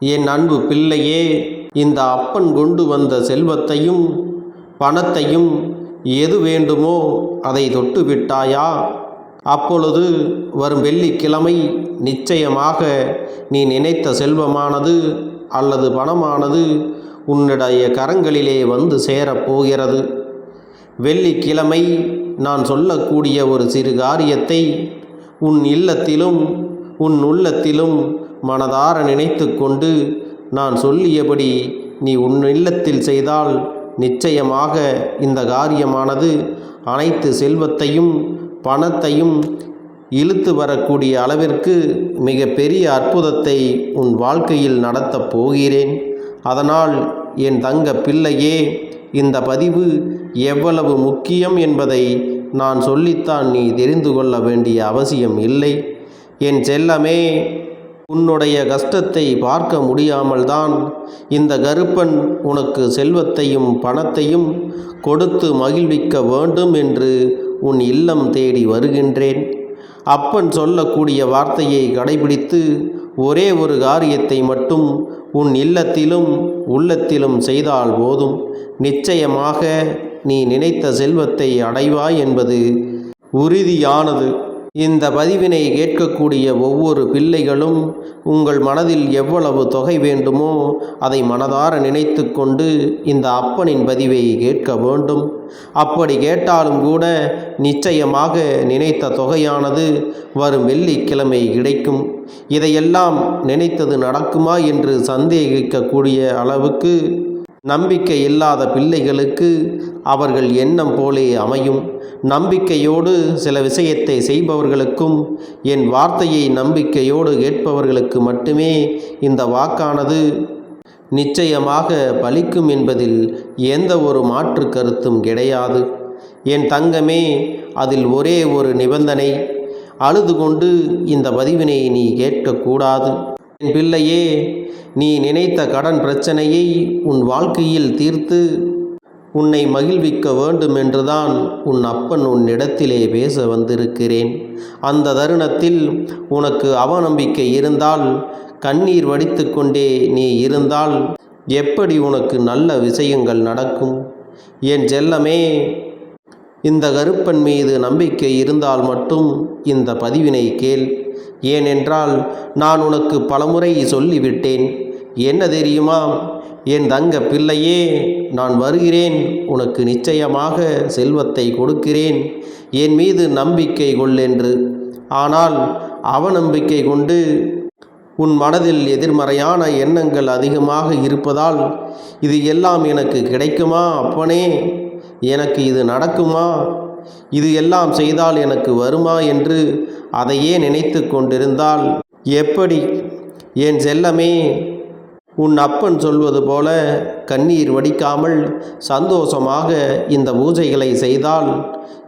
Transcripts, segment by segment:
என் அன்பு பிள்ளையே இந்த அப்பன் கொண்டு வந்த செல்வத்தையும் பணத்தையும் எது வேண்டுமோ அதை தொட்டு விட்டாயா? அப்பொழுது வரும் வெள்ளிக்கிழமை நிச்சயமாக நீ நினைத்த செல்வமானது அல்லது பணமானது உன்னுடைய கரங்களிலே வந்து சேரப்போகிறது வெள்ளிக்கிழமை நான் சொல்லக்கூடிய ஒரு சிறு காரியத்தை உன் இல்லத்திலும் உன் உள்ளத்திலும் மனதார நினைத்து கொண்டு நான் சொல்லியபடி நீ உன் இல்லத்தில் செய்தால் நிச்சயமாக இந்த காரியமானது அனைத்து செல்வத்தையும் பணத்தையும் இழுத்து வரக்கூடிய அளவிற்கு மிக பெரிய அற்புதத்தை உன் வாழ்க்கையில் நடத்தப் போகிறேன். அதனால் என் தங்க பிள்ளையே இந்த பதிவு எவ்வளவு முக்கியம் என்பதை நான் சொல்லித்தான் நீ தெரிந்து கொள்ள வேண்டிய அவசியம் இல்லை. என் செல்லமே உன்னுடைய கஷ்டத்தை பார்க்க முடியாமல் தான் இந்த கருப்பன் உனக்கு செல்வத்தையும் பணத்தையும் கொடுத்து மகிழ்விக்க வேண்டும் என்று உன் இல்லம் தேடி வருகின்றேன். அப்பன் சொல்லக்கூடிய வார்த்தையை கடைபிடித்து ஒரே ஒரு காரியத்தை மட்டும் உன் இல்லத்திலும் உள்ளத்திலும் செய்தால் போதும். நிச்சயமாக நீ நினைத்த செல்வத்தை அடைவாய் என்பது உறுதியானது. இந்த பதிவினை கேட்கக்கூடிய ஒவ்வொரு பிள்ளைகளும் உங்கள் மனதில் எவ்வளவு தொகை வேண்டுமோ அதை மனதார நினைத்து கொண்டு இந்த அப்பனின் பதிவை கேட்க வேண்டும். அப்படி கேட்டாலும் கூட நிச்சயமாக நினைத்த தொகையானது வரும் வெள்ளிக்கிழமை கிடைக்கும். இதையெல்லாம் நினைத்தது நடக்குமா என்று சந்தேகிக்கக்கூடிய அளவுக்கு நம்பிக்கை இல்லாத பிள்ளைகளுக்கு அவர்கள் எண்ணம் போலே அமையும். நம்பிக்கையோடு சில விஷயத்தை செய்பவர்களுக்கும் என் வார்த்தையை நம்பிக்கையோடு கேட்பவர்களுக்கு மட்டுமே இந்த வாக்கானது நிச்சயமாக பலிக்கும் என்பதில் எந்த ஒரு மாற்று கருத்தும் கிடையாது. என் தங்கமே அதில் ஒரே ஒரு நிபந்தனை அழுது கொண்டு இந்த பதிவினை நீ கேட்கக்கூடாது. என் பிள்ளையே நீ நினைத்த கடன் பிரச்சனையை உன் வாழ்க்கையில் தீர்த்து உன்னை மகிழ்விக்க வேண்டும் என்றுதான் உன் அப்பன் உன்னிடத்திலே பேச வந்திருக்கிறேன். அந்த தருணத்தில் உனக்கு அவநம்பிக்கை இருந்தால் கண்ணீர் வடித்து கொண்டே நீ இருந்தால் எப்படி உனக்கு நல்ல விஷயங்கள் நடக்கும்? என் செல்லமே இந்த கருப்பன் மீது நம்பிக்கை இருந்தால் மட்டும் இந்த பதிவினை கேள். ஏனென்றால் நான் உனக்கு பலமுறை சொல்லிவிட்டேன். என்ன தெரியுமா? என் தங்க பிள்ளையே நான் வருகிறேன். உனக்கு நிச்சயமாக செல்வத்தை கொடுக்கிறேன். என் மீது நம்பிக்கை கொள் என்று. ஆனால் அவநம்பிக்கை கொண்டு உன் மனதில் எதிர்மறையான எண்ணங்கள் அதிகமாக இருப்பதால் இது எல்லாம் எனக்கு கிடைக்குமா அப்பனே? எனக்கு இது நடக்குமா? இது எல்லாம் செய்தால் எனக்கு வருமா என்று அதையே நினைத்து கொண்டிருந்தால் எப்படி? என் செல்லமே? உன் அப்பன் சொல்வது போல கண்ணீர் வடிக்காமல் சந்தோஷமாக இந்த பூஜைகளை செய்தால்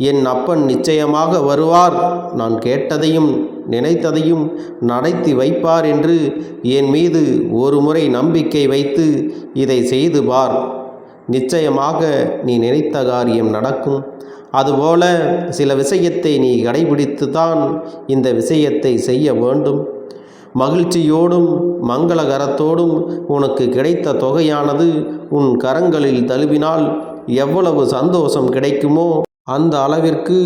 என் அப்பன் நிச்சயமாக வருவார். நான் கேட்டதையும் நினைத்ததையும் நடத்தி வைப்பார் என்று என் மீது ஒரு முறை நம்பிக்கை வைத்து இதை செய்து பார். நிச்சயமாக நீ நினைத்த காரியம் நடக்கும். அதுபோல சில விஷயத்தை நீ கடைபிடித்து தான் இந்த விஷயத்தை செய்ய வேண்டும். மகிழ்ச்சியோடும் மங்களகரத்தோடும் உனக்கு கிடைத்த தொகையானது உன் கரங்களில் தழுவினால் எவ்வளவு சந்தோஷம் கிடைக்குமோ அந்த அளவிற்கு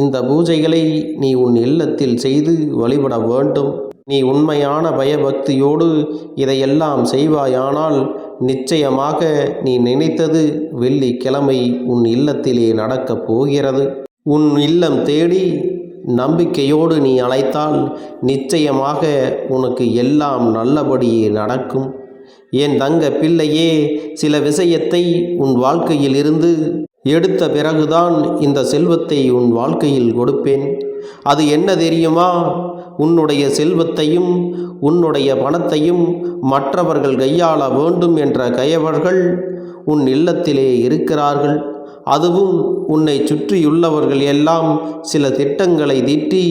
இந்த பூஜைகளை நீ உன் இல்லத்தில் செய்து வழிபட வேண்டும். நீ உண்மையான பயபக்தியோடு இதையெல்லாம் செய்வாயானால் நிச்சயமாக நீ நினைத்தது வெள்ளிக்கிழமை உன் இல்லத்திலே நடக்கப் போகிறது. உன் இல்லம் தேடி நம்பிக்கையோடு நீ அழைத்தால் நிச்சயமாக உனக்கு எல்லாம் நல்லபடியே நடக்கும். என் தங்க பிள்ளையே சில விஷயத்தை உன் வாழ்க்கையில் இருந்து எடுத்த பிறகுதான் இந்த செல்வத்தை உன் வாழ்க்கையில் கொடுப்பேன். அது என்ன தெரியுமா? உன்னுடைய செல்வத்தையும் உன்னுடைய பணத்தையும் மற்றவர்கள் கையாள வேண்டும் என்ற கயவர்கள் உன் இல்லத்திலே இருக்கிறார்கள். அதுவும் உன்னை சுற்றியுள்ளவர்கள் எல்லாம் சில திட்டங்களை தீட்டி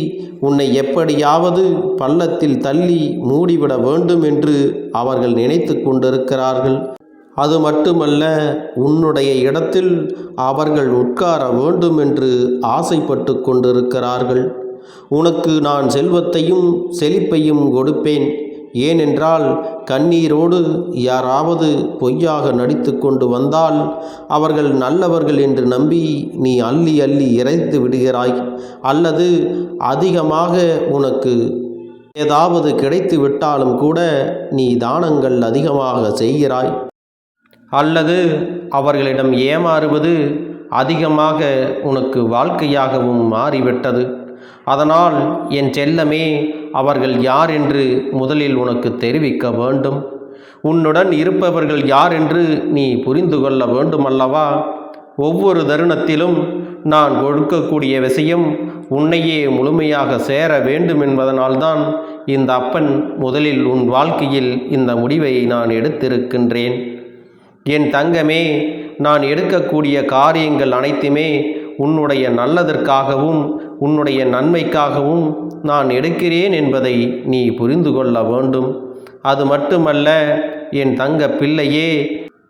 உன்னை எப்படியாவது பள்ளத்தில் தள்ளி மூடிவிட வேண்டும் என்று அவர்கள் நினைத்து கொண்டிருக்கிறார்கள். அது மட்டுமல்ல உன்னுடைய இடத்தில் அவர்கள் உட்கார வேண்டும் என்று ஆசைப்பட்டு கொண்டிருக்கிறார்கள். உனக்கு நான் செல்வத்தையும் செழிப்பையும் கொடுப்பேன். ஏனென்றால் கண்ணீரோடு யாராவது பொய்யாக நடித்து கொண்டு வந்தால் அவர்கள் நல்லவர்கள் என்று நம்பி நீ அள்ளி அள்ளி இறைத்து விடுகிறாய். அல்லது அதிகமாக உனக்கு ஏதாவது கிடைத்து விட்டாலும் கூட நீ தானங்கள் அதிகமாக செய்கிறாய். அல்லது அவர்களிடம் ஏமாறுவது அதிகமாக உனக்கு வாழ்க்கையாகவும் மாறிவிட்டது. அதனால் என் செல்லமே அவர்கள் யார் என்று முதலில் உனக்கு தெரிவிக்க வேண்டும்? உன்னுடன் இருப்பவர்கள் யார் என்று நீ புரிந்து கொள்ள வேண்டுமல்லவா? ஒவ்வொரு தருணத்திலும் நான் கொடுக்கக்கூடிய விஷயம் உன்னையே முழுமையாக சேர வேண்டும் என்பதனால்தான் இந்த அப்பன் முதலில் உன் வாழ்க்கையில் இந்த முடிவை நான் எடுத்திருக்கின்றேன். என் தங்கமே நான் எடுக்கக்கூடிய காரியங்கள் அனைத்துமே உன்னுடைய நல்லதற்காகவும் உன்னுடைய நன்மைக்காகவும் நான் எடுக்கிறேன் என்பதை நீ புரிந்து கொள்ள வேண்டும். அது மட்டுமல்ல என் தங்க பிள்ளையே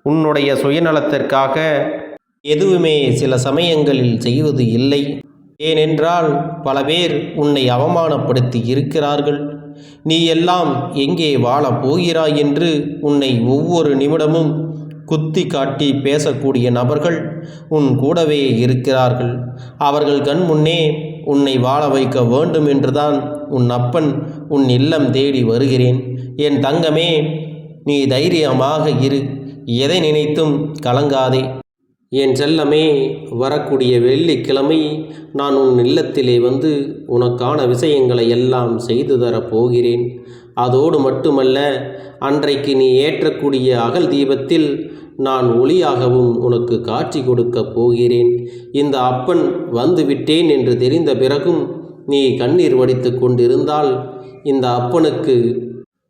உன்னுடைய சுயநலத்திற்காக எதுவுமே சில சமயங்களில் செய்வது இல்லை. ஏனென்றால் பல பேர் உன்னை அவமானப்படுத்தி இருக்கிறார்கள். நீ எல்லாம் எங்கே வாழப் போகிறாய் என்று உன்னை ஒவ்வொரு நிமிடமும் குத்தி காட்டி பேசக்கூடிய நபர்கள் உன் கூடவே இருக்கிறார்கள். அவர்கள் கண் முன்னே உன்னை வாழ வைக்க வேண்டும் என்றுதான் உன் அப்பன் உன் இல்லம் தேடி வருகிறேன். என் தங்கமே நீ தைரியமாக இரு. எதை நினைத்தும் கலங்காதே. என் செல்லமே வரக்கூடிய வெள்ளிக்கிழமை நான் உன் இல்லத்திலே வந்து உனக்கான விஷயங்களை எல்லாம் செய்து தரப் போகிறேன். அதோடு மட்டுமல்ல அன்றைக்கு நீ ஏற்றக்கூடிய அகல் தீபத்தில் நான் ஒளியாகவும் உனக்கு காட்சி கொடுக்கப் போகிறேன். இந்த அப்பன் வந்துவிட்டேன் என்று தெரிந்த பிறகும் நீ கண்ணீர் வடித்து கொண்டிருந்தால் இந்த அப்பனுக்கு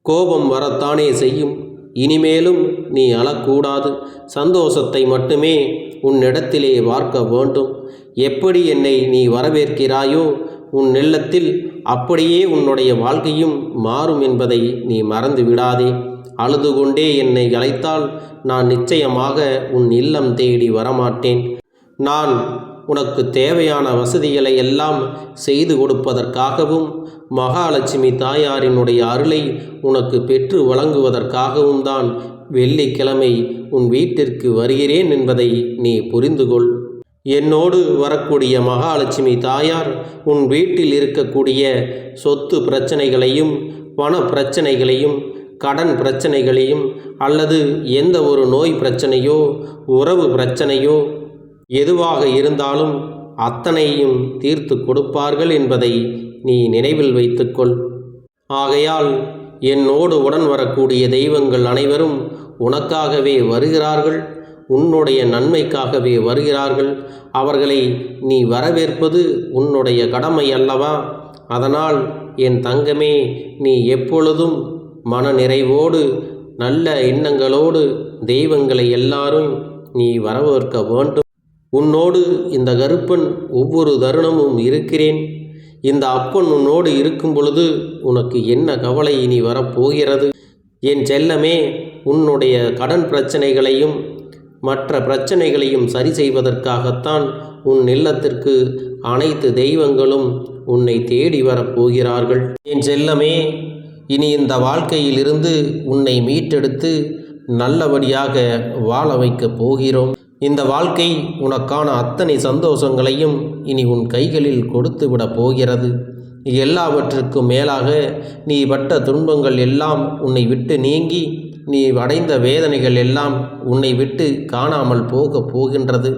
கோபம் வரத்தானே செய்யும். இனிமேலும் நீ அழக்கூடாது. சந்தோஷத்தை மட்டுமே உன்னிடத்திலே பார்க்க வேண்டும். எப்படி என்னை நீ வரவேற்கிறாயோ உன் நெல்லத்தில் அப்படியே உன்னுடைய வாழ்க்கையும் மாறும் என்பதை நீ மறந்து விடாதே அழுது கொண்டே என்னை அழைத்தால் நான் நிச்சயமாக உன் இல்லம் தேடி வரமாட்டேன். நான் உனக்கு தேவையான வசதிகளை எல்லாம் செய்து கொடுப்பதற்காகவும் மகாலட்சுமி தாயாரினுடைய அருளை உனக்கு பெற்று வழங்குவதற்காகவும் தான் வெள்ளிக்கிழமை உன் வீட்டிற்கு வருகிறேன் என்பதை நீ புரிந்து கொள் என்னோடு வரக்கூடிய மகாலட்சுமி தாயார் உன் வீட்டில் இருக்கக்கூடிய சொத்து பிரச்சனைகளையும் பண பிரச்சனைகளையும் கடன் பிரச்சனைகளையும் அல்லது எந்த ஒரு நோய் பிரச்சனையோ உறவு பிரச்சனையோ எதுவாக இருந்தாலும் அத்தனையும் தீர்த்து கொடுப்பார்கள் என்பதை நீ நினைவில் வைத்துக்கொள். ஆகையால் என்னோடு உடன் வரக்கூடிய தெய்வங்கள் அனைவரும் உனக்காகவே வருகிறார்கள் உன்னுடைய நன்மைக்காகவே வருகிறார்கள் அவர்களை நீ வரவேற்பது உன்னுடைய கடமை அல்லவா? அதனால் என் தங்கமே நீ எப்பொழுதும் மன நிறைவோடு நல்ல எண்ணங்களோடு தெய்வங்களை எல்லாரும் நீ வரவேற்க வேண்டும். உன்னோடு இந்த கருப்பன் ஒவ்வொரு தருணமும் இருக்கிறேன். இந்த அப்பன் உன்னோடு இருக்கும் பொழுது உனக்கு என்ன கவலை இனி வரப்போகிறது? என் செல்லமே உன்னுடைய கடன் பிரச்சனைகளையும் மற்ற பிரச்சனைகளையும் சரி செய்வதற்காகத்தான் உன் இல்லத்திற்கு அனைத்து தெய்வங்களும் உன்னை தேடி வரப்போகிறார்கள். என் செல்லமே இனி இந்த வாழ்க்கையிலிருந்து உன்னை மீட்டெடுத்து நல்லபடியாக வாழ வைக்கப் போகிறோம். இந்த வாழ்க்கை உனக்கான அத்தனை சந்தோஷங்களையும் இனி உன் கைகளில் கொடுத்து விடப் போகிறது. எல்லாவற்றுக்கும் மேலாக நீ பட்ட துன்பங்கள் எல்லாம் உன்னை விட்டு நீங்கி நீ அடைந்த வேதனைகள் எல்லாம் உன்னை விட்டு காணாமல் போகப் போகின்றது.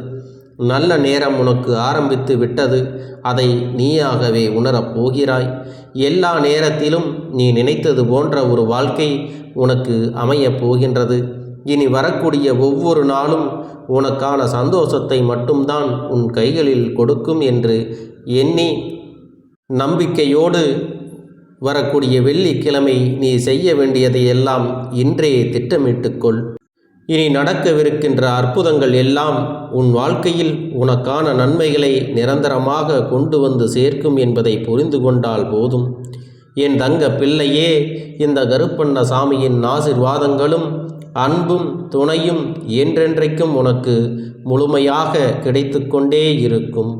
நல்ல நேரம் உனக்கு ஆரம்பித்து விட்டது. அதை நீயாகவே உணரப் போகிறாய். எல்லா நேரத்திலும் நீ நினைத்தது போன்ற ஒரு வாழ்க்கை உனக்கு அமையப் போகின்றது. இனி வரக்கூடிய ஒவ்வொரு நாளும் உனக்கான சந்தோஷத்தை மட்டும்தான் உன் கைகளில் கொடுக்கும் என்று எண்ணி நம்பிக்கையோடு வரக்கூடிய வெள்ளிக்கிழமை நீ செய்ய வேண்டியதை எல்லாம் இன்றே திட்டமிட்டுக்கொள் இனி நடக்கவிருக்கின்ற அற்புதங்கள் எல்லாம் உன் வாழ்க்கையில் உனக்கான நன்மைகளை நிரந்தரமாக கொண்டு வந்து சேர்க்கும் என்பதை புரிந்து கொண்டால் போதும். என் தங்க பிள்ளையே இந்த கருப்பண்ண சாமியின் ஆசிர்வாதங்களும் அன்பும் துணையும் என்றென்றைக்கும் உனக்கு முழுமையாக கிடைத்து கொண்டே இருக்கும்.